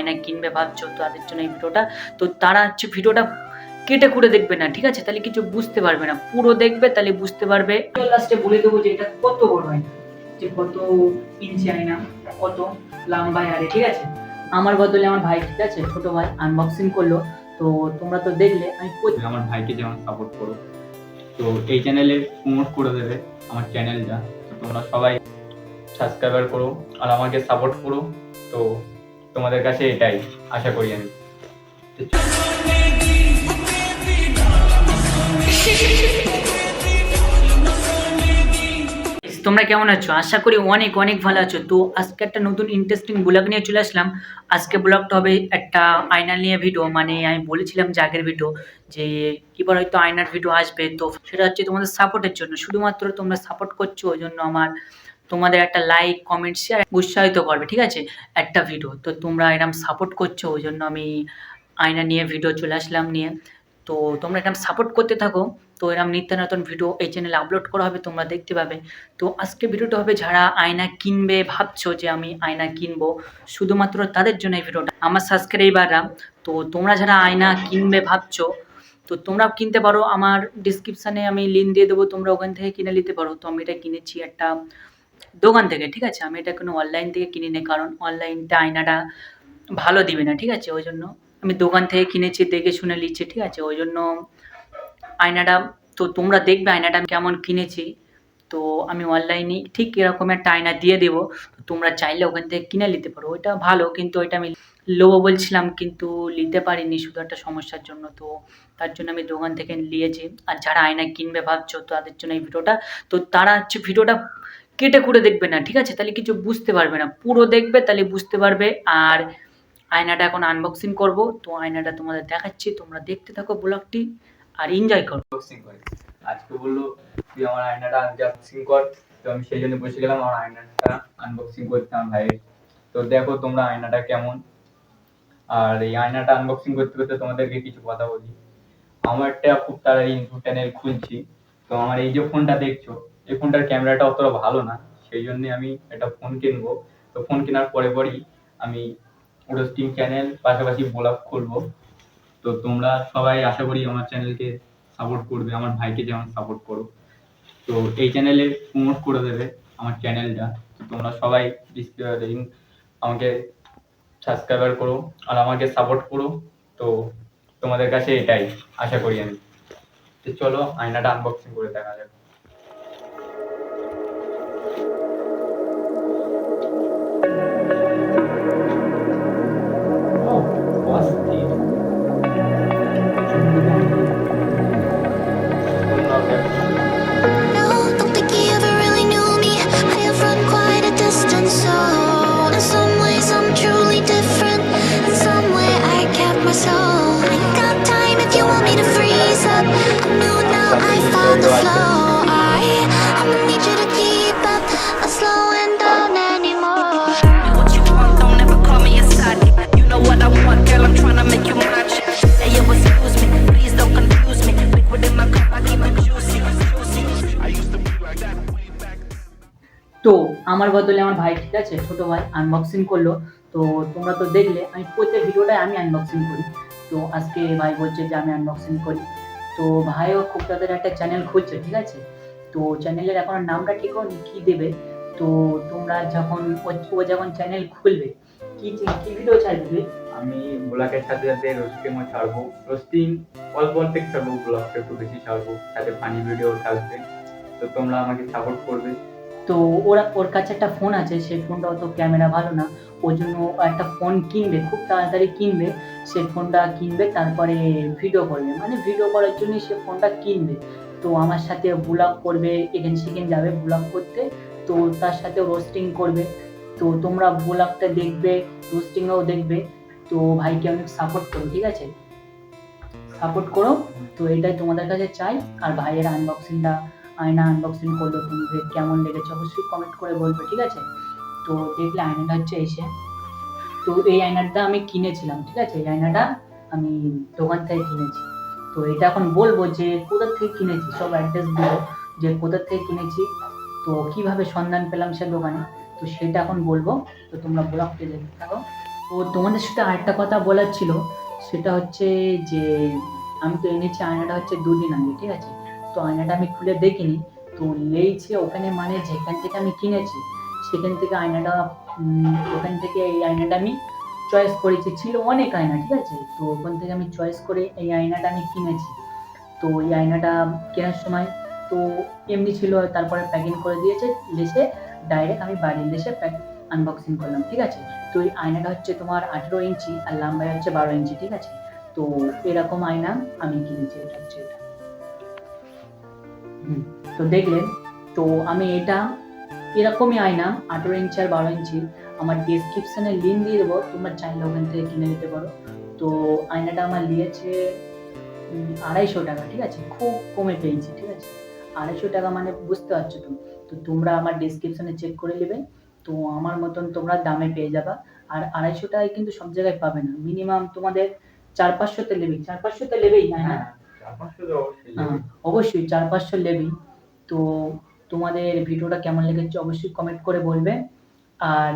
আয়না কিনবে ভাবছ তাদের জন্য এই ভিডিওটা তো তারা হচ্ছে ভিডিওটা কেটে কুটে দেখবে না ঠিক আছে? তাহলে কিছু বুঝতে পারবে না। পুরো দেখবে তাহলে বুঝতে পারবে। লাস্টে বলে দেবো যে এটা কত বড় আয়না যে কত ইঞ্চি আয়না কত লম্বায় আরে ঠিক আছে? আমার বদলে আমার ভাই ঠিক আছে? ছোট ভাই আনবক্সিং করল তো তোমরা তো দেখলে আমি প্রতি- আমার ভাইকে যেমন সাপোর্ট করো তো এই চ্যানেলে প্রমোট করে দেবে আমার চ্যানেলটা তো তোমরা সবাই সাবস্ক্রাইবার করো আর আমাকে সাপোর্ট করো তো তোমাদের কাছে এটাই আশা করি আমি। তোমরা কেমন আছো? আশা করি অনেক অনেক ভালো আছো। তো আজকে একটা নতুন ইন্টারেস্টিং ব্লগ নিয়ে চলে আসলাম। আজকে ব্লগটা হবে একটা আয়না নিয়ে ভিডিও মানে আমি বলেছিলাম যে আগের ভিডিও যে এবার হয়তো আয়নার ভিডিও আসবে। তো সেটা হচ্ছে তোমাদের সাপোর্টের জন্য। শুধুমাত্র তোমরা সাপোর্ট করছ, ওই জন্য আমার তোমাদের একটা লাইক কমেন্ট শেয়ার উৎসাহিত করবে, ঠিক আছে? একটা ভিডিও তো তোমরা এরকম সাপোর্ট করছ, ওই জন্য আমি আয়না নিয়ে ভিডিও চলে আসলাম নিয়ে। তো তোমরা এরকম সাপোর্ট করতে থাকো। তো এরকম নিত্য নতুন ভিডিও এই চ্যানেলে আপলোড করা হবে, তোমরা দেখতে পাবে। তো আজকে ভিডিওটা হবে যারা আয়না কিনবে, ভাবছ যে আমি আয়না কিনবো, শুধুমাত্র তাদের জন্য এই ভিডিওটা আমার সাবস্ক্রাইবাররা তো তোমরা যারা আয়না কিনবে, ভাবছ, তো তোমরা কিনতে পারো। আমার ডিসক্রিপশানে আমি লিঙ্ক দিয়ে দেবো, তোমরা ওখান থেকে কিনে নিতে পারো। তো আমি এটা কিনেছি একটা দোকান থেকে, ঠিক আছে? আমি এটা কোনো অনলাইন থেকে কিনি নি কারণ অনলাইনটা আয়নাটা ভালো দিবে না, ঠিক আছে? ওই জন্য আমি দোকান থেকে কিনেছি, দেখে শুনে নিচ্ছি, ঠিক আছে? ওই জন্য আয়নাটা, তো তোমরা দেখবে আয়নাটা আমি কেমন কিনেছি। তো আমি অনলাইনে ঠিক এরকম একটা আয়না দিয়ে দেবো। তো তোমরা চাইলে ওখান থেকে কিনে নিতে পারো। ওইটা ভালো, কিন্তু ওইটা আমি লোবো বলছিলাম, কিন্তু নিতে পারিনি শুধু একটা সমস্যার জন্য। তো তার জন্য আমি দোকান থেকে নিয়েছি। আর যারা আয়না কিনবে ভাবছ, তাদের জন্য এই ভিডিওটা, তো তারা হচ্ছে ভিডিওটা কেটে কুটে দেখবে না, ঠিক আছে? তাহলে কিছু বুঝতে পারবে না। পুরো দেখবে, তাহলে বুঝতে পারবে। আর আয়নাটা এখন আনবক্সিং করব। তো আয়নাটা তোমাদের দেখাচ্ছি। তোমরা দেখতে থাকো ব্লগটি আর এনজয় করো। আজকে বলল, তুই আমার আয়নাটা আনবক্সিং কর। তো আমি সেই জন্য বসে গেলাম, আমার আয়নাটা আনবক্সিং করতে আমার ভাইয়ের তো দেখো তোমরা আয়নাটা কেমন। আর এই আয়নাটা আনবক্সিং করতে করতে তোমাদেরকে কিছু কথা বলি। আমারটা খুব তাড়াতাড়ি চ্যানেল খুলছি। তো আমার এই যে ফোনটা দেখছ এই ফোনটার ক্যামেরাটা অতটা ভালো না, সেই জন্য আমি একটা ফোন কিনবো। তো ফোন কেনার পরে পরেই আমি ওটা স্টিম চ্যানেল পাশাপাশি ব্লগ খুলবো তো তোমরা সবাই আশা করি আমার চ্যানেলকে সাপোর্ট করবে, আমার ভাইকে যেমন সাপোর্ট করো। তো এই চ্যানেলে প্রমোট করে দেবে আমার চ্যানেলটা তো তোমরা সবাই আমাকে সাবস্ক্রাইবার করো আর আমাকে সাপোর্ট করো। তো তোমাদের কাছে এটাই, আশা করি আমি। তো চলো, আয়নাটা আনবক্সিং করে দেখা যাক। তো আমার বদলে আমার ভাই, ঠিক আছে? ছোট ভাই আনবক্সিং করল। তো তোমরা তো দেখলে, আমি প্রত্যেক ভিডিওটাই আমি আনবক্সিং করি। তো আজকে ভাই বলছে যে আমি আনবক্সিং করি। তো ভাইও খুব তাদের একটা চ্যানেল খুলছে, ঠিক আছে? তো চ্যানেলের এখন নামটা ঠিক কি দেবে? তো তোমরা যখন ও- ও যখন চ্যানেল খুলবে, কি কি ভিডিও ছাড়বে? আমি ব্লগের সাথে সাথে রোস্টিংও ছাড়বো। রোস্টিং অল্প অল্প ছাড়বো ব্লগটা একটু বেশি ছাড়বো সাথে ফানি ভিডিও থাকবে। তো তোমরা আমাকে সাপোর্ট করবে। তো ওরা, ওর কাছে একটা ফোন আছে সেই ফোনটা অত ক্যামেরা ভালো না। ওর জন্য একটা ফোন কিনবে, খুব তাড়াতাড়ি কিনবে। সে ফোনটা কিনবে, তারপরে ভিডিও করবে মানে ভিডিও করার জন্য সে ফোনটা কিনবে। তো আমার সাথে ব্লগ করবে, এখান সেখানে যাবে ব্লগ করতে। তো তার সাথে রোস্টিং করবে। তো তোমরা ব্লগটা দেখবে রোস্টিংও দেখবে। তো ভাইকে অনেক সাপোর্ট করো, ঠিক আছে? সাপোর্ট করো। তো এটাই তোমাদের কাছে চাই। আর ভাইয়ের আনবক্সিংটা আয়না আনবক্সিং করল তোমাদের কেমন লেগেছে অবশ্যই কমেন্ট করে বলবে, ঠিক আছে? তো দেখলে আয়নাটা হচ্ছে এসে। তো এই আয়নাটা আমি কিনেছিলাম, ঠিক আছে? এই আয়নাটা আমি দোকান থেকে কিনেছি। তো এটা এখন বলব যে কোথা থেকে কিনেছি? সব অ্যাড্রেস দেবো যে কোথা থেকে কিনেছি, তো কীভাবে সন্ধান পেলাম সে দোকানে? তো সেটা এখন বলব। তো তোমরা ব্লগটি দেখতে থাকো। তো তোমাদের সাথে আরেকটা কথা বলার ছিল, সেটা হচ্ছে যে আমি তো এনেছি, আয়নাটা হচ্ছে দুদিন আগে, ঠিক আছে? তো আয়নাটা আমি খুলে দেখিনি। তো লেইছে ওখানে মানে যেখান থেকে আমি কিনেছি, সেখান থেকে আয়নাটা ওখান থেকে এই আয়নাটা আমি চয়েস করেছি। ছিল অনেক আয়না, ঠিক আছে? তো ওখান থেকে আমি চয়েস করে এই আয়নাটা আমি কিনেছি। তো এই আয়নাটা কেনার সময় তো এমনি ছিল, তারপরে প্যাকিং করে দিয়েছে, লেসে ডাইরেক্ট আমি বাড়ির লেসে প্যাক আনবক্সিং করলাম, ঠিক আছে? তো এই আয়নাটা হচ্ছে তোমার আঠেরো ইঞ্চি আর লম্বায় হচ্ছে বারো ইঞ্চি, ঠিক আছে? তো এরকম আয়না আমি কিনেছি, এটা হচ্ছে এটা। তো দেখলেন, তো আমি এটা এরকমই আয়না, আঠেরো ইঞ্চি আর বারো ইঞ্চি আমার ডিসক্রিপশানে লিঙ্ক দিয়ে দেবো, তোমরা চাইলে ওখান থেকে কিনে নিতে পারো। তো আয়নাটা আমার নিয়েছে আড়াইশো টাকা, ঠিক আছে? খুব কমে পেয়েছি ঠিক আছে? আড়াইশো টাকা মানে বুঝতে পারছ তো? তো তোমরা আমার ডিসক্রিপশানে চেক করে নেবে, তো আমার মতন তোমরা দামে পেয়ে যাবা। আর আড়াইশো টাকায় কিন্তু সব জায়গায় পাবে না। মিনিমাম তোমাদের চার পাঁচশোতে নেবেই চার পাঁচশোতে নেবেই হ্যাঁ। অবশ্যই হ্যাঁ, চার পাঁচশো নেবেই তো তোমাদের ভিডিওটা কেমন লেগেছে অবশ্যই কমেন্ট করে বলবে। আর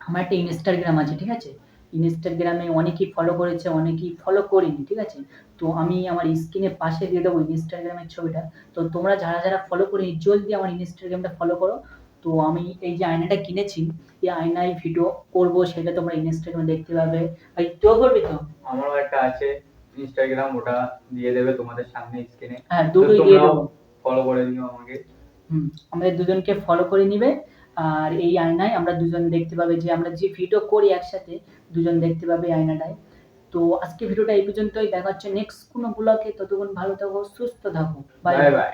আমার একটা ইনস্টাগ্রাম আছে ঠিক আছে? ইনস্টাগ্রামে অনেকেই ফলো করেছে অনেকেই ফলো করিনি ঠিক আছে? তো আমি আমার স্ক্রিনে পাশে দিয়ে দেবো ইনস্টাগ্রামের ছবিটা। তো তোমরা যারা যারা ফলো করিনি জলদি আমার ইনস্টাগ্রামটা ফলো করো। তো আমি এই যে আয়নাটা কিনেছি এই আয়নায় ভিডিও করব সেটা তোমরা ইনস্টাগ্রামে দেখতে পাবে। আর তুইও করবি তো? আমারও একটা আছে। ইনস্টাগ্রাম ওটা দিয়ে দেবে তোমাদের সামনে স্ক্রিনে হ্যাঁ দুটোই দিয়ে দেবো। ফলো করে দিও আমাকে। হুম আমাদের দুজনকে ফলো করে নিবে। আর এই আয়নায় আমরা দুজন দেখতে পাবে যে আমরা যে ভিডিও করি একসাথে দুজন দেখতে পাবে আয়নাটায়। তো আজকে ভিডিওটা এই পর্যন্তই। দেখা হচ্ছে নেক্সট কোনো ব্লগে ততক্ষণ ভালো থাকো সুস্থ থাকো। Bye bye bye